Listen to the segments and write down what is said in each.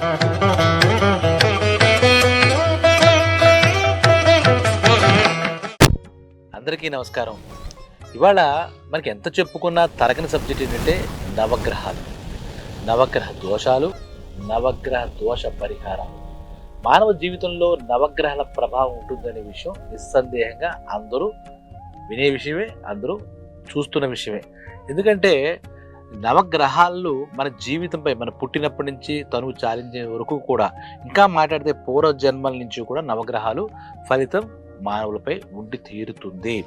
అందరికీ నమస్కారం. ఇవాళ మనకి ఎంత చెప్పుకున్నా తరగని సబ్జెక్ట్ ఏంటంటే నవగ్రహాలు. నవగ్రహ దోషాలు నవగ్రహ దోష పరిహారాలు. మానవ జీవితంలో నవగ్రహాల ప్రభావం ఉంటుందనే విషయం నిస్సందేహంగా అందరూ వినే విషయమే అందరూ చూస్తున్న విషయమే. ఎందుకంటే నవగ్రహాలు మన జీవితంపై మన పుట్టినప్పటి నుంచి తనువు చాలించే వరకు కూడా ఇంకా మాట్లాడితే పూర్వ జన్మల నుంచి కూడా నవగ్రహాలు ఫలితం మానవులపై ఉండి తీరుతుంది.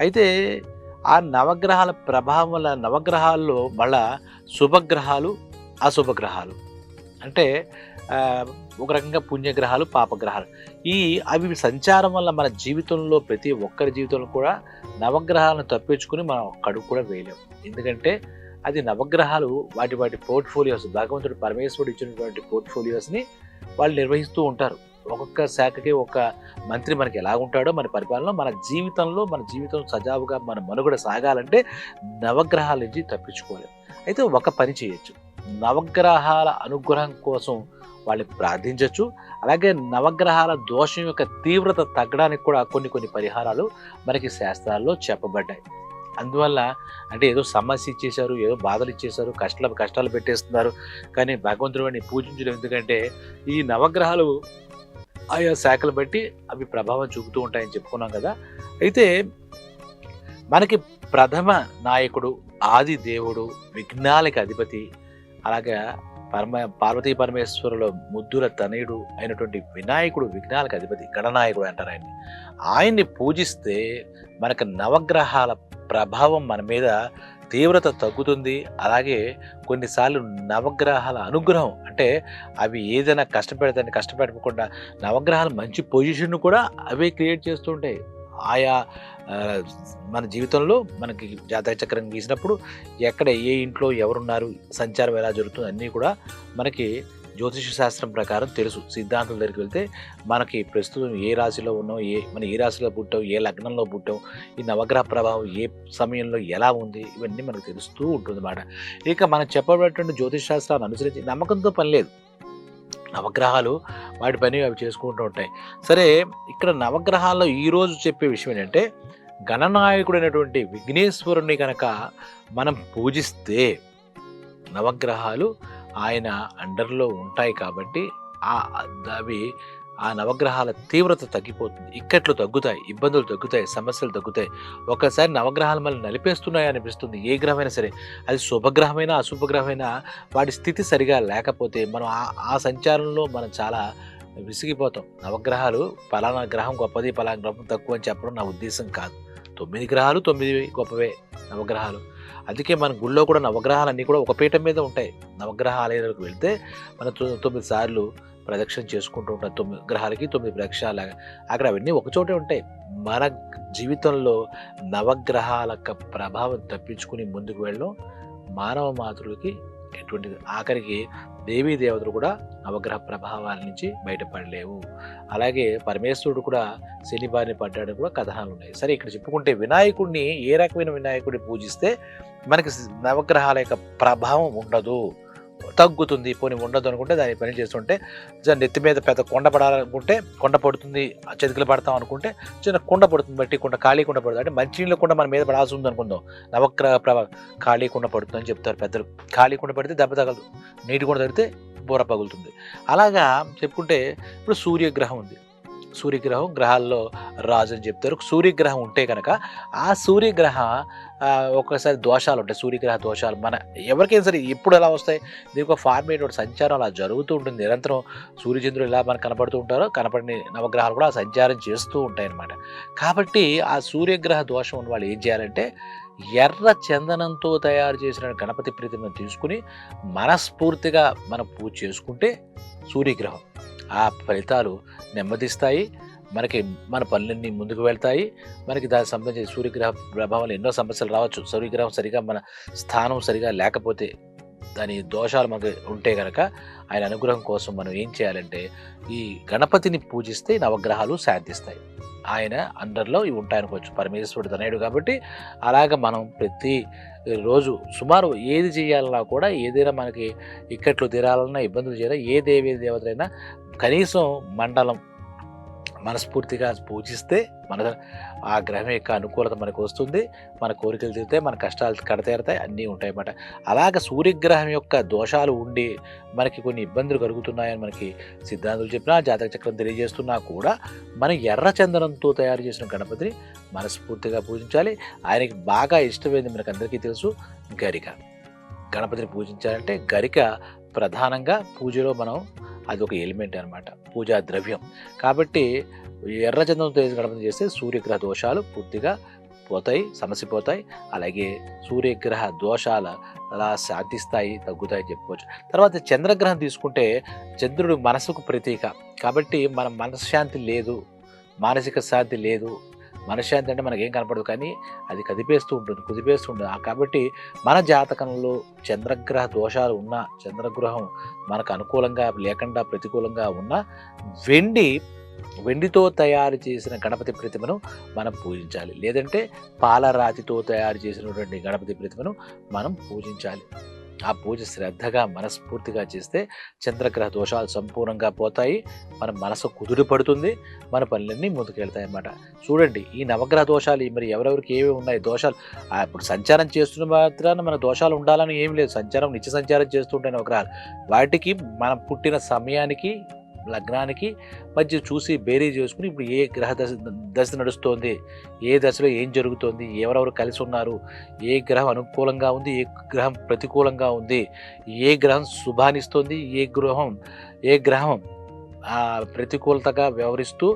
అయితే ఆ నవగ్రహాల ప్రభావం వల్ల నవగ్రహాల్లో మళ్ళా శుభగ్రహాలు అశుభగ్రహాలు. అంటే ఒక రకంగా పుణ్యగ్రహాలు పాపగ్రహాలు. ఈ అవి సంచారం వల్ల మన జీవితంలో ప్రతి ఒక్కరి జీవితంలో కూడా నవగ్రహాలను తప్పించుకుని మనం ఒక్కడు కూడా వేయలేము ఎందుకంటే అది నవగ్రహాలు వాటి వాటి పోర్ట్ఫోలియోస్ భగవంతుడు పరమేశ్వరుడు ఇచ్చినటువంటి పోర్ట్ఫోలియోస్ని వాళ్ళు నిర్వహిస్తూ ఉంటారు. ఒక్కొక్క శాఖకి ఒక మంత్రి మనకి ఎలా ఉంటాడో మన పరిపాలన మన జీవితంలో మన జీవితం సజావుగా మన మనుగడ సాగాలంటే నవగ్రహాల నుంచి తప్పించుకోలేం అయితే ఒక పని చేయొచ్చు. నవగ్రహాల అనుగ్రహం కోసం వాళ్ళని ప్రార్థించవచ్చు అలాగే నవగ్రహాల దోషం యొక్క తీవ్రత తగ్గడానికి కూడా కొన్ని కొన్ని పరిహారాలు మనకి శాస్త్రాల్లో చెప్పబడ్డాయి. అందువల్ల అంటే ఏదో సమస్య ఇచ్చేశారు ఏదో బాధలు ఇచ్చేశారు కష్టాలు కష్టాలు పెట్టేస్తున్నారు. కానీ భగవంతుడిని పూజించడం ఎందుకంటే ఈ నవగ్రహాలు ఆయా శాఖలు బట్టి అవి ప్రభావం చూపుతూ ఉంటాయని చెప్పుకున్నాం కదా. అయితే మనకి ప్రథమ నాయకుడు ఆది దేవుడు విఘ్నాలకి అధిపతి అలాగే పరమ పార్వతీ పరమేశ్వరుల ముద్దుల తనయుడు అయినటువంటి వినాయకుడు విఘ్నాలకు అధిపతి గణనాయకుడు అంటారు ఆయన్ని. ఆయన్ని పూజిస్తే మనకు నవగ్రహాల ప్రభావం మన మీద తీవ్రత తగ్గుతుంది. అలాగే కొన్నిసార్లు నవగ్రహాల అనుగ్రహం అంటే అవి ఏదైనా కష్టపెడతాన్ని కష్టపెట్టకుండా నవగ్రహాలు మంచి పొజిషన్ కూడా అవే క్రియేట్ చేస్తుంటాయి ఆయా మన జీవితంలో మనకి జాతక చక్రం గీసినప్పుడు ఎక్కడ ఏ ఇంట్లో ఎవరున్నారు సంచారం ఎలా జరుగుతుంది అన్నీ కూడా మనకి జ్యోతిష శాస్త్రం ప్రకారం తెలుసు. సిద్ధాంతం దగ్గరికి వెళ్తే మనకి ప్రస్తుతం ఏ రాశిలో ఉన్నాం ఏ మన ఏ రాశిలో పుట్టాం ఏ లగ్నంలో పుట్టాం ఈ నవగ్రహ ప్రభావం ఏ సమయంలో ఎలా ఉంది ఇవన్నీ మనకు తెలుస్తూ ఉంటుంది అన్నమాట ఇక మనం చెప్పబడినటువంటి జ్యోతిష శాస్త్రాన్ని అనుసరించి నమ్మకంతో పని లేదు. నవగ్రహాలు వాటి పని అవి చేసుకుంటూ ఉంటాయి. సరే ఇక్కడ నవగ్రహాల్లో ఈరోజు చెప్పే విషయం ఏంటంటే గణనాయకుడైనటువంటి విఘ్నేశ్వరుణ్ణి కనుక మనం పూజిస్తే నవగ్రహాలు ఆయన అండర్లో ఉంటాయి కాబట్టి ఆ అవి ఆ నవగ్రహాల తీవ్రత తగ్గిపోతుంది. ఇక్కట్లు తగ్గుతాయి ఇబ్బందులు తగ్గుతాయి సమస్యలు తగ్గుతాయి. ఒక్కసారి నవగ్రహాలు మళ్ళీ నలిపేస్తున్నాయి అనిపిస్తుంది ఏ గ్రహమైనా సరే. అది శుభగ్రహమైనా అశుభగ్రహమైనా వాటి స్థితి సరిగా లేకపోతే మనం ఆ ఆ సంచారంలో మనం చాలా విసిగిపోతాం. నవగ్రహాలు పలానా గ్రహం గొప్పది పలానా గ్రహం తక్కువ అని చెప్పడం నా ఉద్దేశం కాదు. తొమ్మిది గ్రహాలు తొమ్మిది గొప్పవే నవగ్రహాలు. అందుకే మన గుళ్ళో కూడా నవగ్రహాలు అన్నీ కూడా ఒక పీఠం మీద ఉంటాయి. నవగ్రహాలయాలకు వెళ్తే మన తొమ్మిది సార్లు ప్రదక్షిణ చేసుకుంటూ ఉంటాం తొమ్మిది గ్రహాలకి తొమ్మిది ప్రదక్షిణాలు అక్కడ అవన్నీ ఒకచోటే ఉంటాయి. మన జీవితంలో నవగ్రహాల యొక్క ప్రభావం తప్పించుకుని ముందుకు వెళ్ళడం మానవ మాతృలకి ఎటువంటి ఆఖరికి దేవీ దేవతలు కూడా నవగ్రహ ప్రభావాల నుంచి బయటపడలేవు. అలాగే పరమేశ్వరుడు కూడా శని బారిని పడ్డాడు కూడా కథనాలు ఉన్నాయి సరే ఇక్కడ చెప్పుకుంటే వినాయకుడిని ఏ రకమైన వినాయకుడిని పూజిస్తే మనకి నవగ్రహాల యొక్క ప్రభావం ఉండదు. తగ్గుతుంది పోనీ ఉండదు అనుకుంటే దాని పని చేస్తుంటే జ- నెత్తి మీద పెద్ద కొండ పడాలనుకుంటే కొండ పడుతుంది ఆ పడతాం అనుకుంటే చిన్న కుండ పడుతుంది బట్టి కుండ ఖాళీ కుండ పడుతుంది. అంటే మంచినీళ్ళ కుండ మన మీద పడాల్సి ఉంది అనుకుందాం నవగ్రహ ప్రభ ఖాళీ కుండ పడుతుంది అని చెప్తారు పెద్దలు. ఖాళీ కుండ పడితే దెబ్బ తగలదు. నీటి కుండ తగిలితే బూర పగులుతుంది. అలాగా చెప్పుకుంటే ఇప్పుడు సూర్యగ్రహం ఉంది. సూర్యగ్రహం గ్రహాల్లో రాజు అని చెప్తారు. సూర్యగ్రహం ఉంటే కనుక ఆ సూర్యగ్రహ ఒక్కసారి దోషాలు ఉంటాయి సూర్యగ్రహ దోషాలు. మన ఎవరికైనా సరే ఇప్పుడు ఎలా వస్తాయి? దీనికి ఒక ఫార్మేట్ ఒకటి సంచారం అలా జరుగుతూ ఉంటుంది. నిరంతరం సూర్యచంద్రుడు ఎలా మనకు కనపడుతూ ఉంటారో కనపడిన నవగ్రహాలు కూడా సంచారం చేస్తూ ఉంటాయి అన్నమాట కాబట్టి ఆ సూర్యగ్రహ దోషం ఉన్న వాళ్ళు ఏం చేయాలంటే ఎర్ర చందనంతో తయారు చేసిన గణపతి ప్రతిమను తీసుకుని మనస్ఫూర్తిగా మనం పూజ చేసుకుంటే సూర్యగ్రహం ఆ ఫలితాలు నెమ్మదిస్తాయి. మనకి మన పనులన్నీ ముందుకు వెళ్తాయి. మనకి దానికి సంబంధించిన సూర్యగ్రహ ప్రభావాలు ఎన్నో సమస్యలు రావచ్చు. సూర్యగ్రహం సరిగా మన స్థానం సరిగా లేకపోతే దాని దోషాలు మనకు ఉంటే కనుక ఆయన అనుగ్రహం కోసం మనం ఏం చేయాలంటే ఈ గణపతిని పూజిస్తే నవగ్రహాలు శాంతిస్తాయి. ఆయన అండర్లో ఇవి ఉంటాయనుకోవచ్చు. పరమేశ్వరుడు తనయుడు కాబట్టి అలాగ మనం ప్రతి రోజు సుమారు ఏది చేయాలన్నా కూడా ఏదైనా మనకి ఇక్కట్లు తీరాలన్నా ఇబ్బందులు చేయాలి ఏ దేవి దేవతలైనా కనీసం మండలం మనస్ఫూర్తిగా పూజిస్తే మన ఆ గ్రహం యొక్క అనుకూలత మనకు వస్తుంది. మన కోరికలు తీరుతాయి మన కష్టాలు కడతేరుతాయి అన్నీ ఉంటాయి అన్నమాట. అలాగ సూర్యగ్రహం యొక్క దోషాలు ఉండి మనకి కొన్ని ఇబ్బందులు కలుగుతున్నాయని మనకి సిద్ధాంతులు చెప్పినా జాతక చక్రం తెలియజేస్తున్నా కూడా మనం ఎర్ర చందనంతో తయారు చేసిన గణపతిని మనస్ఫూర్తిగా పూజించాలి. ఆయనకి బాగా ఇష్టమైంది మనకు అందరికీ తెలుసు గరిక. గణపతిని పూజించాలంటే గరిక ప్రధానంగా పూజలో మనం అది ఒక ఎలిమెంట్ అనమాట పూజా ద్రవ్యం. కాబట్టి ఎర్రచందనంతో వేసి గణపతి చేస్తే సూర్యగ్రహ దోషాలు పూర్తిగా పోతాయి సమసిపోతాయి. అలాగే సూర్యగ్రహ దోషాలు అలా శాంతిస్తాయి తగ్గుతాయి చెప్పుకోవచ్చు. తర్వాత చంద్రగ్రహం తీసుకుంటే చంద్రుడు మనసుకు ప్రతీక. కాబట్టి మన మనశ్శాంతి లేదు మానసిక శాంతి లేదు మనశ్శాంతి అంటే మనకేం కనపడదు కానీ అది కదిపేస్తూ ఉంటుంది కుదిపేస్తూ ఉంటుంది. కాబట్టి మన జాతకంలో చంద్రగ్రహ దోషాలు ఉన్నా చంద్రగ్రహం మనకు అనుకూలంగా లేకుండా ప్రతికూలంగా ఉన్న వెండి వెండితో తయారు చేసిన గణపతి ప్రతిమను మనం పూజించాలి. లేదంటే పాలరాతితో తయారు చేసినటువంటి గణపతి ప్రతిమను మనం పూజించాలి. ఆ పూజ శ్రద్ధగా మనస్ఫూర్తిగా చేస్తే చంద్రగ్రహ దోషాలు సంపూర్ణంగా పోతాయి. మన మనసు కుదురు పడుతుంది. మన పనులన్నీ ముందుకెళ్తాయి అన్నమాట చూడండి ఈ నవగ్రహ దోషాలు మరి ఎవరెవరికి ఏవి ఉన్నాయి? దోషాలు ఇప్పుడు సంచారం చేస్తున్న మాత్రాన మన దోషాలు ఉండాలని ఏం లేదు. సంచారం నిత్య సంచారం చేస్తుంటే నవగ్రహాలు. వాటికి మనం పుట్టిన సమయానికి లగ్నానికి మధ్య చూసి బేరీ చేసుకుని ఇప్పుడు ఏ గ్రహ దశ దశ నడుస్తోంది? ఏ దశలో ఏం జరుగుతోంది? ఎవరెవరు కలిసి ఉన్నారు? ఏ గ్రహం అనుకూలంగా ఉంది? ఏ గ్రహం ప్రతికూలంగా ఉంది? ఏ గ్రహం శుభానిస్తోంది ఏ గ్రహం ఏ గ్రహం ఆ, ప్రతికూలతగా వ్యవహరిస్తూ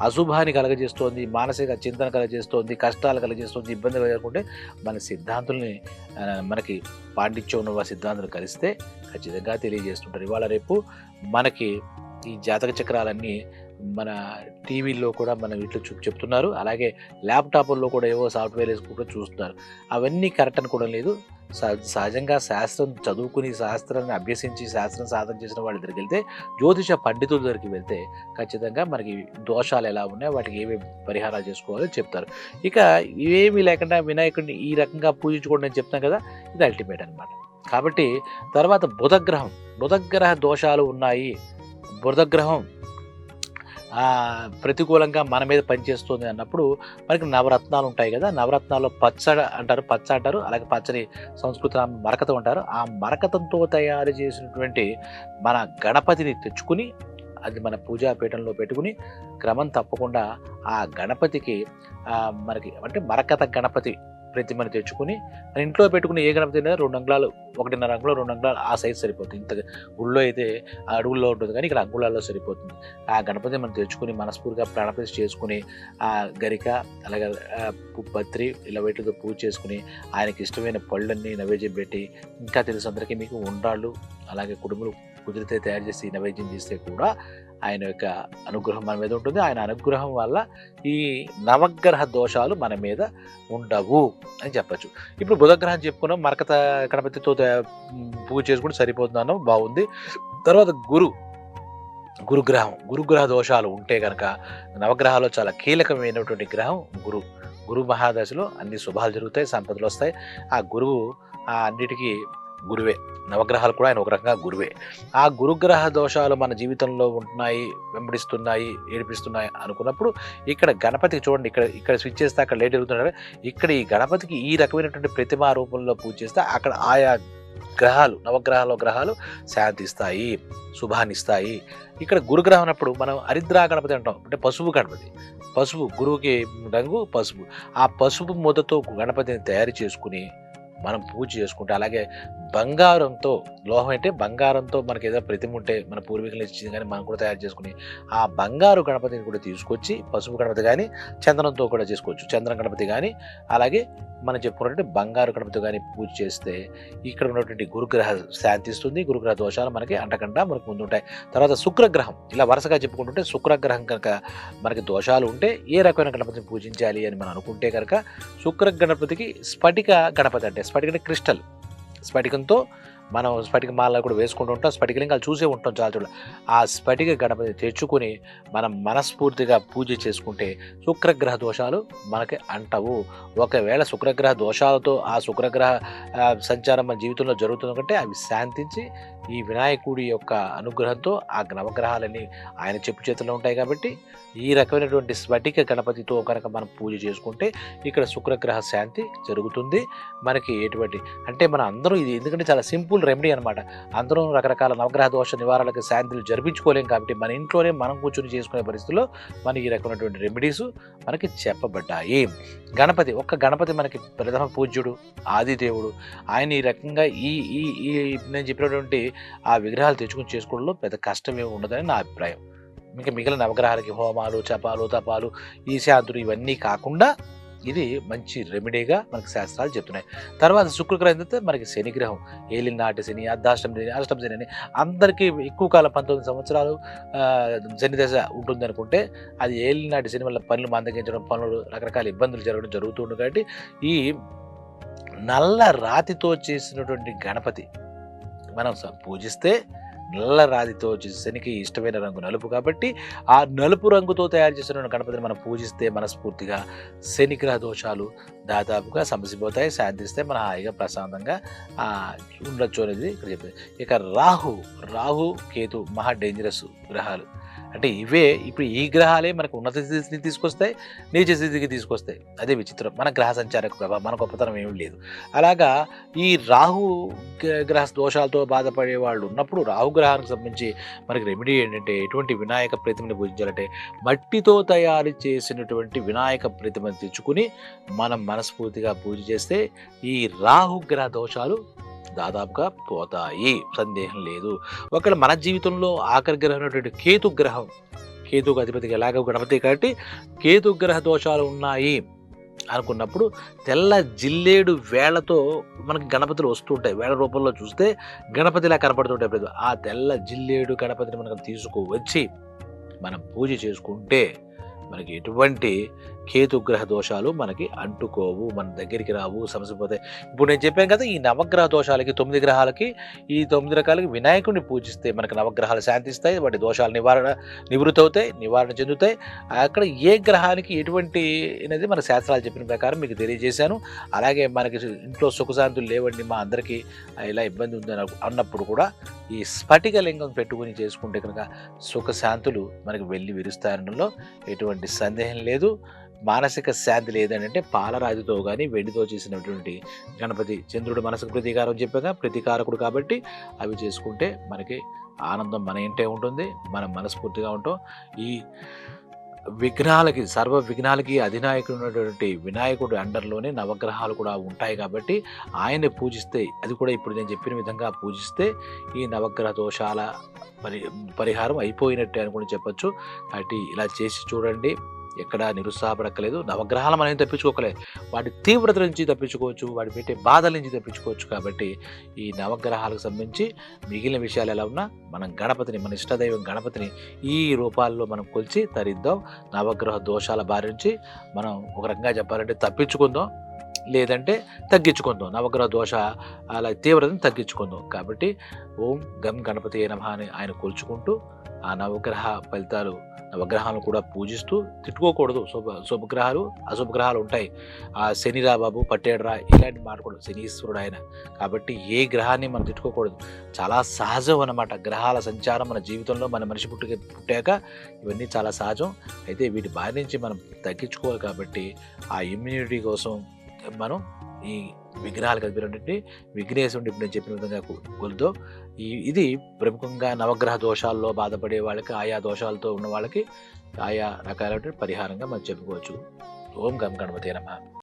అశుభాన్ని కలగజేస్తోంది? మానసిక చింతన కలగజేస్తోంది? కష్టాలు కలగజేస్తుంది? ఇబ్బంది కలగకుంటే మన సిద్ధాంతుల్ని మనకి పాండిత్యం ఉన్న సిద్ధాంతులు కలిస్తే ఖచ్చితంగా తెలియజేస్తుంటారు. ఇవాళ రేపు మనకి ఈ జాతక చక్రాలన్నీ మన టీవీల్లో కూడా మన వీటిలో చూ చెప్తున్నారు. అలాగే ల్యాప్టాప్ల్లో కూడా ఏవో సాఫ్ట్వేర్ వేసుకుంటూ చూస్తున్నారు. అవన్నీ కరెక్ట్ అనుకోవడం లేదు. సహజంగా శాస్త్రం చదువుకుని శాస్త్రాన్ని అభ్యసించి శాస్త్రం సాధన చేసిన వాళ్ళ దగ్గరికి వెళ్తే జ్యోతిష పండితుల దగ్గరికి వెళ్తే ఖచ్చితంగా మనకి దోషాలు ఎలా ఉన్నాయో వాటికి ఏమేమి పరిహారాలు చేసుకోవాలో చెప్తారు. ఇక ఇవేమీ లేకుండా వినాయకుడిని ఈ రకంగా పూజించుకోండి అని చెప్తాం కదా ఇది అల్టిమేట్ అనమాట కాబట్టి తర్వాత బుధగ్రహం. బుధగ్రహ దోషాలు ఉన్నాయి. బురద గ్రహం ప్రతికూలంగా మన మీద పనిచేస్తుంది అన్నప్పుడు మనకి నవరత్నాలు ఉంటాయి కదా నవరత్నాల్లో పచ్చడ అంటారు పచ్చ అంటారు అలాగే పచ్చని సంస్కృత మరకతం అంటారు ఆ మరకతంతో తయారు చేసినటువంటి మన గణపతిని తెచ్చుకుని అది మన పూజాపీఠంలో పెట్టుకుని క్రమం తప్పకుండా ఆ గణపతికి మనకి అంటే మరకత గణపతి ప్రతిమని తెచ్చుకుని మన ఇంట్లో పెట్టుకుని ఏ గణపతి అయినా రెండు అంగుళాలు ఒకటిన్నర అంగుళం రెండు అంగుళాలు ఆ సైజ్ సరిపోతుంది. ఇంత గుళ్ళో అయితే ఆ అడుగుల్లో ఉంటుంది కానీ ఇక్కడ అంగుళాల్లో సరిపోతుంది. ఆ గణపతి మనం తెచ్చుకుని మనస్ఫూర్తిగా ప్రాణప్రతి చేసుకుని ఆ గరిక అలాగే పత్రి ఇలా వీటితో పూజ చేసుకుని ఆయనకి ఇష్టమైన పళ్ళన్నీ నైవేద్యం పెట్టి ఇంకా తెలుసు అందరికీ మీకు ఉండాళ్ళు అలాగే కుటుంబం కుదిరితే తయారు చేసి నైవేద్యం చేస్తే కూడా ఆయన యొక్క అనుగ్రహం మన మీద ఉంటుంది. ఆయన అనుగ్రహం వల్ల ఈ నవగ్రహ దోషాలు మన మీద ఉండవు అని చెప్పచ్చు. ఇప్పుడు బుధగ్రహం చెప్పుకున్నాం. మరకత గణపతితో పూజ చేసుకుంటే సరిపోతున్నాను బాగుంది. తర్వాత గురు గురుగ్రహం గురుగ్రహ దోషాలు ఉంటే కనుక నవగ్రహాల్లో చాలా కీలకమైనటువంటి గ్రహం గురు. గురు మహాదశలో అన్ని శుభాలు జరుగుతాయి సంపదలు వస్తాయి. ఆ గురువు ఆ అన్నిటికీ గురువే. నవగ్రహాలు కూడా ఆయన ఒక రకంగా గురువే. ఆ గురుగ్రహ దోషాలు మన జీవితంలో ఉంటున్నాయి వెంబడిస్తున్నాయి ఏడిపిస్తున్నాయి అనుకున్నప్పుడు ఇక్కడ గణపతికి చూడండి ఇక్కడ ఇక్కడ స్విచ్ చేస్తే అక్కడ లేట్ జరుగుతున్నారు ఇక్కడ ఈ గణపతికి ఈ రకమైనటువంటి ప్రతిమా రూపంలో పూజ చేస్తే అక్కడ ఆయా గ్రహాలు నవగ్రహాల గ్రహాలు శాంతిస్తాయి శుభాన్నిస్తాయి ఇక్కడ గురుగ్రహం అన్నప్పుడు మనం హరిద్రా గణపతి అంటాం. అంటే పశువు గణపతి. పసుపు గురువుకి రంగు పసుపు. ఆ పసుపు ముద్దతో గణపతిని తయారు చేసుకుని మనం పూజ చేసుకుంటే అలాగే బంగారంతో లోహం అంటే బంగారంతో మనకి ఏదో ప్రతిమ ఉంటే మన పూర్వీకులు ఇచ్చింది కానీ మనం కూడా తయారు చేసుకుని ఆ బంగారు గణపతిని కూడా తీసుకొచ్చి పసుపు గణపతి కానీ చందనంతో కూడా చేసుకోవచ్చు. చంద్రం గణపతి కానీ అలాగే మనం చెప్పుకున్నట్టు బంగారు గణపతి కానీ పూజ చేస్తే ఇక్కడ ఉన్నటువంటి గురుగ్రహ శాంతిస్తుంది. గురుగ్రహ దోషాలు మనకి అంటకుండా మనకు ముందు ఉంటాయి తర్వాత శుక్రగ్రహం. ఇలా వరుసగా చెప్పుకుంటుంటే శుక్రగ్రహం కనుక మనకి దోషాలు ఉంటే ఏ రకమైన గణపతిని పూజించాలి అని మనం అనుకుంటే కనుక శుక్ర గణపతికి స్ఫటిక గణపతి అంటే స్ఫటిక అంటే క్రిస్టల్. స్ఫటికంతో మనం స్ఫటిక మాల కూడా వేసుకుంటూ ఉంటాం స్ఫటికలింగాలు చూసే ఉంటాం చాలా చూడ ఆ స్ఫటిక గణపతి తెచ్చుకొని మనం మనస్ఫూర్తిగా పూజ చేసుకుంటే శుక్రగ్రహ దోషాలు మనకి అంటవు. ఒకవేళ శుక్రగ్రహ దోషాలతో ఆ శుక్రగ్రహ సంచారం మన జీవితంలో జరుగుతుందంటే అవి శాంతించి ఈ వినాయకుడి యొక్క అనుగ్రహంతో ఆ నవగ్రహాలన్నీ ఆయన చెప్పు చేతుల్లో ఉంటాయి కాబట్టి ఈ రకమైనటువంటి స్ఫటిక గణపతితో కనుక మనం పూజ చేసుకుంటే ఇక్కడ శుక్రగ్రహ శాంతి జరుగుతుంది. మనకి ఎటువంటి అంటే మన అందరూ ఇది ఎందుకంటే చాలా సింపుల్ రెమెడీ అనమాట అందరూ రకరకాల నవగ్రహ దోష నివారణకు శాంతిలు జరిపించుకోలేం కాబట్టి మన ఇంట్లోనే మనం కూర్చొని చేసుకునే పరిస్థితుల్లో మనకి ఈ రకమైనటువంటి రెమెడీస్ మనకి చెప్పబడ్డాయి. గణపతి ఒక్క గణపతి మనకి ప్రథమ పూజ్యుడు ఆదిదేవుడు ఆయన ఈ రకంగా ఈ ఈ ఈ నేను చెప్పినటువంటి ఆ విగ్రహాలు తెచ్చుకుని చేసుకోవడంలో పెద్ద కష్టం ఏమి ఉండదని నా అభిప్రాయం. ఇంకా మిగిలిన నవగ్రహాలకి హోమాలు చపాలు తపాలు ఈ శాంతులు ఇవన్నీ కాకుండా ఇది మంచి రెమెడీగా మనకి శాస్త్రాలు చెప్తున్నాయి. తర్వాత శుక్రగ్రహం అయితే మనకి శనిగ్రహం. ఏలిన నాటి శని అర్ధాష్టం శని అష్టం శని అని అందరికీ ఎక్కువ కాలం పంతొమ్మిది సంవత్సరాలు శని దశ ఉంటుంది అనుకుంటే అది ఏలిన నాటి శని వల్ల పనులు మందగించడం పనులు రకరకాల ఇబ్బందులు జరగడం జరుగుతుంది కాబట్టి ఈ నల్ల రాతితో చేసినటువంటి గణపతి మనం స- పూజిస్తే నల్ల రాతితో శనికి ఇష్టమైన రంగు నలుపు కాబట్టి ఆ నలుపు రంగుతో తయారు చేసిన గణపతిని మనం పూజిస్తే మనస్ఫూర్తిగా శనిగ్రహ దోషాలు దాదాపుగా సమసిపోతాయి సాధిస్తే మన హాయిగా ప్రశాంతంగా ఆ, ఉండొచ్చు అనేది ఇక్కడ చెప్తుంది ఇక రాహు రాహు కేతు మహా డేంజరస్ గ్రహాలు. అంటే ఇవే ఇప్పుడు ఈ గ్రహాలే మనకు ఉన్నత స్థితిని తీసుకొస్తాయి నీచ స్థితికి తీసుకొస్తాయి. అదే విచిత్రం. మన గ్రహ సంచారక ప్రభావం మన గొప్పతనం ఏమీ లేదు. అలాగా ఈ రాహు గ- గ్రహ దోషాలతో బాధపడే వాళ్ళు ఉన్నప్పుడు రాహు గ్రహానికి సంబంధించి మనకి రెమెడీ ఏంటంటే ఎటువంటి వినాయక ప్రతిమని పూజించాలంటే మట్టితో తయారు చేసినటువంటి వినాయక ప్రతిమను తెచ్చుకుని మనం మనస్ఫూర్తిగా పూజ చేస్తే ఈ రాహు గ్రహ దోషాలు దాదాపుగా పోతాయి. సందేహం లేదు. ఒకవేళ మన జీవితంలో ఆఖరి గ్రహం అనేటువంటి కేతు గ్రహం కేతుకు అధిపతిగా ఎలాగో గణపతి కాబట్టి కేతు గ్రహ దోషాలు ఉన్నాయి అనుకున్నప్పుడు తెల్ల జిల్లేడు వేళ్ళతో మనకి గణపతులు వస్తుంటాయి వేళ రూపంలో చూస్తే గణపతిలా కనపడుతుంటాయి ప్రతి ఆ తెల్ల జిల్లేడు గణపతిని మనకు తీసుకువచ్చి మనం పూజ చేసుకుంటే మనకి ఎటువంటి కేతుగ్రహ దోషాలు మనకి అంటుకోవు మన దగ్గరికి రావు సమసిపోతాయి. ఇప్పుడు నేను చెప్పాను కదా ఈ నవగ్రహ దోషాలకి తొమ్మిది గ్రహాలకి ఈ తొమ్మిది రకాలకి వినాయకుడిని పూజిస్తే మనకి నవగ్రహాలు శాంతిస్తాయి వాటి దోషాలు నివారణ నివృత్తి అవుతాయి నివారణ చెందుతాయి. అక్కడ ఏ గ్రహానికి ఎటువంటి అనేది మన శాస్త్రాలు చెప్పిన ప్రకారం మీకు తెలియజేశాను. అలాగే మనకి ఇంట్లో సుఖశాంతులు లేవండి మా అందరికీ ఇలా ఇబ్బంది ఉంది అన్నప్పుడు కూడా ఈ స్ఫటిక లింగం పెట్టుకుని చేసుకుంటే కనుక సుఖశాంతులు మనకి వెళ్ళి విరుస్తాయనడంలో ఎటువంటి సందేహం లేదు. మానసిక శాంతి లేదంటే పాలరాజుతో కానీ వెండితో చేసినటువంటి గణపతి చంద్రుడు మనసుకు ప్రతీకారం చెప్పగా ప్రతీకారకుడు కాబట్టి అవి చేసుకుంటే మనకి ఆనందం మన ఇంటే ఉంటుంది మనం మనస్ఫూర్తిగా ఉంటాం. ఈ విఘ్నాలకి సర్వ విఘ్నాలకి అధినాయకుడు ఉన్నటువంటి వినాయకుడు అండర్లోనే నవగ్రహాలు కూడా ఉంటాయి కాబట్టి ఆయన్ని పూజిస్తే అది కూడా ఇప్పుడు నేను చెప్పిన విధంగా పూజిస్తే ఈ నవగ్రహ దోషాల పరి పరిహారం అయిపోయినట్టే అని కూడా చెప్పొచ్చు. కాబట్టి ఇలా చేసి చూడండి. ఎక్కడా నిరుత్సాహపడక్కలేదు నవగ్రహాలు మనం ఏం తప్పించుకోకలేదు వాటి తీవ్రత నుంచి తప్పించుకోవచ్చు. వాటి పెట్టే బాధల నుంచి తప్పించుకోవచ్చు కాబట్టి ఈ నవగ్రహాలకు సంబంధించి మిగిలిన విషయాలు ఎలా ఉన్నా మనం గణపతిని మన ఇష్టదైవం గణపతిని ఈ రూపాల్లో మనం కొలిచి తరిద్దాం. నవగ్రహ దోషాల బారి నుంచి మనం ఒక రకంగా చెప్పాలంటే తప్పించుకుందాం. లేదంటే తగ్గించుకుందాం. నవగ్రహ దోష అలా తీవ్రతను తగ్గించుకుందాం. కాబట్టి ఓం గం గణపతి నమ అని ఆయన కొలుచుకుంటూ ఆ నవగ్రహ ఫలితాలు నవగ్రహాలను కూడా పూజిస్తూ తిట్టుకోకూడదు. శుభ శుభగ్రహాలు అశుభగ్రహాలు ఉంటాయి. ఆ శనిరా బాబు పట్టేడరా ఇలాంటి మాట్లాడు శనీశ్వరుడు ఆయన. కాబట్టి ఏ గ్రహాన్ని మనం తిట్టుకోకూడదు. చాలా సహజం అన్నమాట. గ్రహాల సంచారం మన జీవితంలో మన మనిషి పుట్టుక పుట్టాక ఇవన్నీ చాలా సహజం. అయితే వీటి బారి నుంచి మనం తగ్గించుకోవాలి కాబట్టి ఆ ఇమ్యూనిటీ కోసం మనం ఈ విగ్రహాలు కలిపినటువంటి విఘ్నేశుడు ఇప్పుడు నేను చెప్పిన విధంగా కొలుతో ఈ ఇది ప్రముఖంగా నవగ్రహ దోషాల్లో బాధపడే వాళ్ళకి ఆయా దోషాలతో ఉన్న వాళ్ళకి ఆయా రకాలైన పరిహారంగా మనం చెప్పుకోవచ్చు. ఓం గం గణపతి నమ.